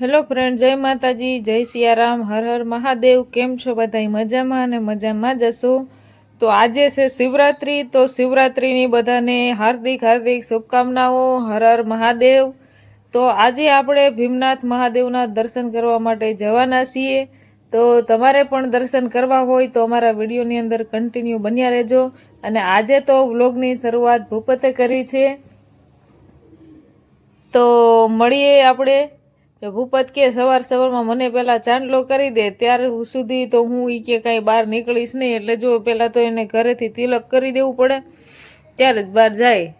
Hello friend જય માતાજી, જય સિયારામ, હર હર મહાદેવ, કેમ છો બધા મજામાં અને મજામાં જશો તો આજે છે શિવરાત્રિ, તો શિવરાત્રિની બધાને હાર્દિક હાર્દિક શુભકામનાઓ, હર હર મહાદેવ. તો આજે આપણે ભીમનાથ મહાદેવના દર્શન કરવા માટે જવાના છીએ. તો તમારે પણ દર્શન કરવા હોય તો અમારા વિડીયોની અંદર કન્ટિન્યુ બન્યા રહેજો. અને આજે તો વ્લોગની શરૂઆત ભૂપતે કરી છે. તો મળીએ આપણે. જો ભૂપત કે સવાર સવારમાં મને પહેલાં ચાંદલો કરી દે, ત્યાર સુધી તો હું ઈ કે કાંઈ બહાર નીકળીશ નહીં. એટલે જો પહેલાં તો એને ઘરેથી તિલક કરી દેવું પડે, ત્યારે જ બહાર જાય.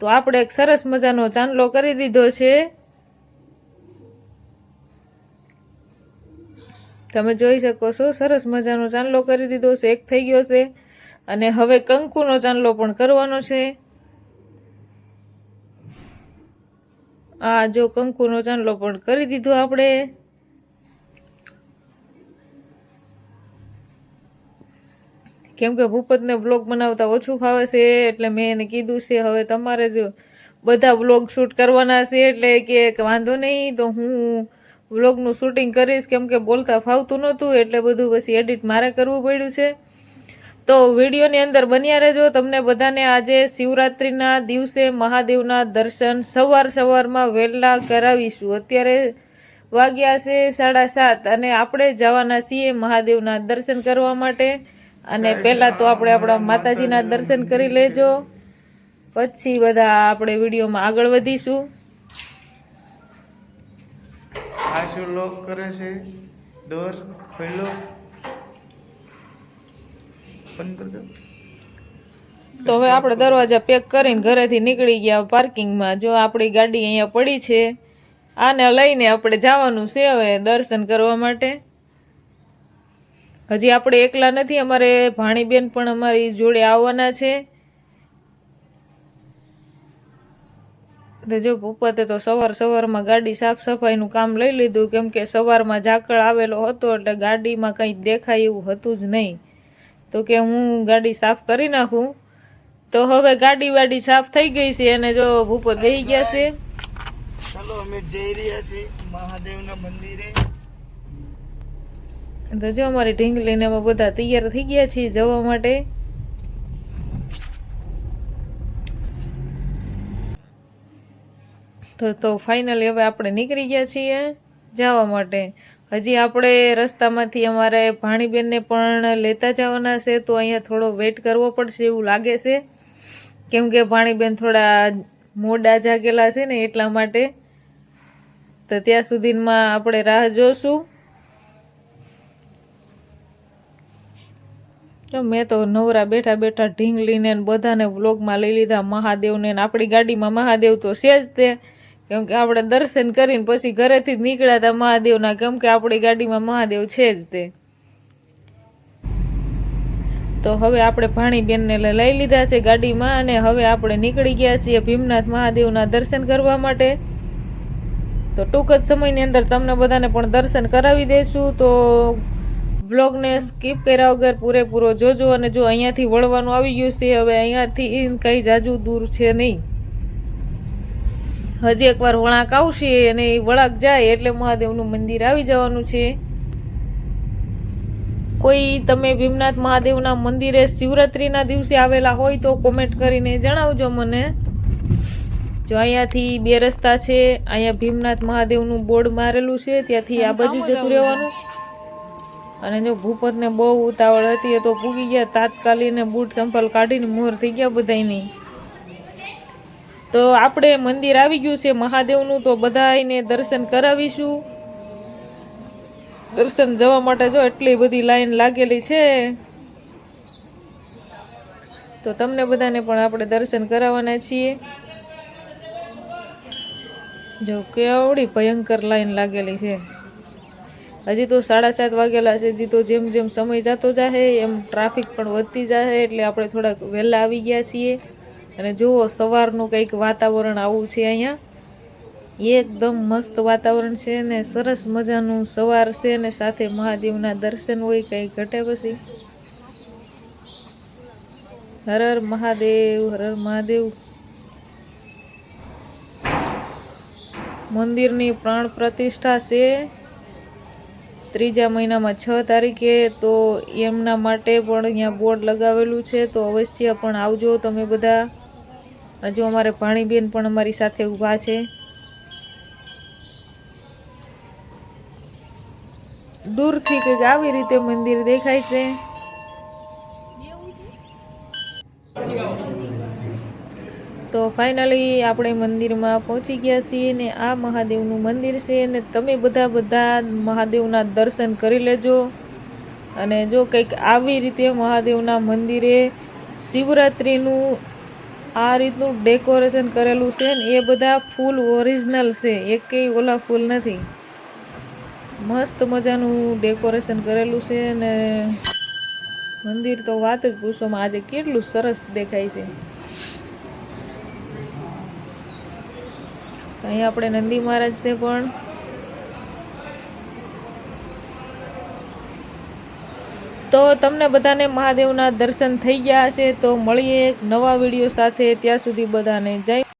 તો આપણે એક સરસ મજાનો ચાંદલો કરી દીધો છે. તમે જોઈ શકો છો, સરસ મજાનો ચાંદલો કરી દીધો છે. એક થઈ ગયો છે. અને હવે કંકુનો ચાંદલો પણ કરવાનો છે. આ જો કંકુનો ચાંદલો પણ કરી દીધો આપણે. કેમ કે ભૂપતને બ્લોગ બનાવતા ઓછું ફાવે છે, એટલે મેં એને કીધું છે, હવે તમારે જો બધા બ્લોગ શૂટ કરવાના છે, એટલે કે વાંધો નહીં, તો હું વ્લોગનું શૂટિંગ કરીશ. કેમ કે બોલતા ફાવતું નહોતું, એટલે બધું પછી એડિટ મારે કરવું પડ્યું છે. તો વિડીયોની અંદર બન્યા રહેજો. તમને બધાને આજે શિવરાત્રિના દિવસે મહાદેવના દર્શન સવાર સવારમાં વહેલા કરાવીશું. અત્યારે વાગ્યા છે સાડા સાત અને આપણે જવાના છીએ મહાદેવના દર્શન કરવા માટે. અને પહેલાં તો આપણે આપણા માતાજીના દર્શન કરી લેજો. પછી બધા આપણે વિડીયોમાં આગળ વધીશું. આશુ લોક કરે છે? ડોર પહેલો બંધ કરી દો. તો હવે આપણે દરવાજા પેક કરીને ઘરેથી નીકળી ગયા પાર્કિંગમાં. જો આપણી ગાડી અહીંયા પડી છે, આને લઈને આપણે જવાનું છે હવે દર્શન કરવા માટે. હજી આપણે એકલા નથી, અમારે ભાણીબેન પણ અમારી જોડે આવવાના છે. જો ભૂપતે તો સવાર સવારમાં ગાડી સાફ સફાઈનું કામ લઈ લીધું, કેમ કે સવારમાં ઝાકળ આવેલો હતો, એટલે ગાડીમાં કંઈ દેખાય એવું હતું જ નહીં. તો કે હું ગાડી સાફ કરી નાખું. તો હવે ગાડી વાડી સાફ થઈ ગઈ છે અને જો ભૂપત બેસી ગયા છે. ચલો અમે જઈ રહ્યા છીએ મહાદેવના મંદિરે. તો જો અમારી ઢીંગલીને અમે બધા તૈયાર થઈ ગયા છીએ જવા માટે. તો તો ફાઇનલી હવે આપણે નીકળી ગયા છીએ જવા માટે. હજી આપણે રસ્તામાંથી અમારે ભાણીબેનને પણ લેતા જવાના છે, તો અહીંયા થોડો વેઇટ કરવો પડશે એવું લાગે છે. કેમ કે ભાણીબેન થોડા મોડા જાગેલા છે ને એટલા માટે. તો ત્યાં સુધીમાં આપણે રાહ જોશું. તો મેં તો નવરા બેઠા બેઠા ઢીંગલીને લઈને બધાને વ્લોગમાં લઈ લીધા. મહાદેવને આપણી ગાડીમાં મહાદેવ તો છે જ તે. કેમ કે આપણે દર્શન કરીને પછી ઘરેથી જ નીકળ્યા હતા મહાદેવના. કેમ કે આપણી ગાડીમાં મહાદેવ છે જ તે. તો હવે આપણે ભાણીબેનને લઈ લીધા છે ગાડીમાં અને હવે આપણે નીકળી ગયા છીએ ભીમનાથ મહાદેવના દર્શન કરવા માટે. તો ટૂંક જ સમયની અંદર તમને બધાને પણ દર્શન કરાવી દઈશું તો બ્લોગને સ્કીપ કર્યા વગર પૂરેપૂરો જોજો અને જો અહીંયાથી વળવાનું આવી ગયું છે, હવે અહીંયાથી કંઈ જાજુ દૂર છે નહીં. હજી એકવાર વળાંક આવશે અને એ વળાંક જાય એટલે મહાદેવનું મંદિર આવી જવાનું છે. કોઈ તમે ભીમનાથ મહાદેવના મંદિરે શિવરાત્રિના દિવસે આવેલા હોય તો કોમેન્ટ કરીને જણાવજો મને. જો અહીંયાથી બે રસ્તા છે અહીંયા ભીમનાથ મહાદેવનું બોર્ડ મારેલું છે ત્યાંથી આ બાજુ જતું રહેવાનું. અને જો ભૂપતને બહુ ઉતાવળ હતી એ તો પૂગી ગયા તાત્કાલિક બૂટ ચંપલ કાઢીને મોર થઈ ગયા બધાયની. તો આપણે મંદિર આવી ગયું છે મહાદેવનું, તો બધાને દર્શન કરાવીશું. દર્શન જવા માટે જો એટલી બધી લાઈન લાગેલી છે. તો તમને બધાને પણ આપણે દર્શન કરાવવાના છીએ. જો કેવડી ભયંકર લાઈન લાગેલી છે. હજી તો સાડા સાત વાગેલા છે, હજી તો જેમ જેમ સમય જતો જાહે એમ ટ્રાફિક પણ વધતી જાહે એટલે આપણે થોડાક વહેલા આવી ગયા છીએ. અને જુઓ, સવારનું કંઈક વાતાવરણ આવું છે અહીંયા. એકદમ મસ્ત વાતાવરણ છે ને સરસ મજાનું સવાર છે ને સાથે મહાદેવના દર્શન હોય કંઈ ઘટે પછી. હર હર મહાદેવ, હર હર મહાદેવ. મંદિરની પ્રાણ પ્રતિષ્ઠા છે. ત્રીજા મહિનામાં છ તારીખે તો એમના માટે પણ અહીંયા બોર્ડ લગાવેલું છે, તો અવશ્ય પણ આવજો તમે બધા. હજુ અમારે ભાણીબેન પણ અમારી સાથે ઊભા છે. દૂરથી કંઈક આવી રીતે મંદિર દેખાય છે. તો ફાઇનલી આપણે મંદિરમાં પહોંચી ગયા છીએ ને આ મહાદેવનું મંદિર છે ને તમે બધા બધા મહાદેવના દર્શન કરી લેજો. અને જો કંઈક આવી રીતે મહાદેવના મંદિરે શિવરાત્રિનું આ રીતનું ડેકોરેશન કરેલું છે ને, એ બધા ફૂલ ઓરિજિનલ છે, એકેય ઓલા ફૂલ નથી. મસ્ત મજાનું ડેકોરેશન કરેલું છે ને, મંદિર તો વાત જ પૂછોમાં આજે કેટલું સરસ દેખાય છે. અહીં આપણે નંદી મહારાજ છે પણ તો તમને બધાને મહાદેવના દર્શન થઈ ગયા હશે, તો મળીએ એક નવા વીડિયો સાથે. ત્યાં સુધી બધાને જય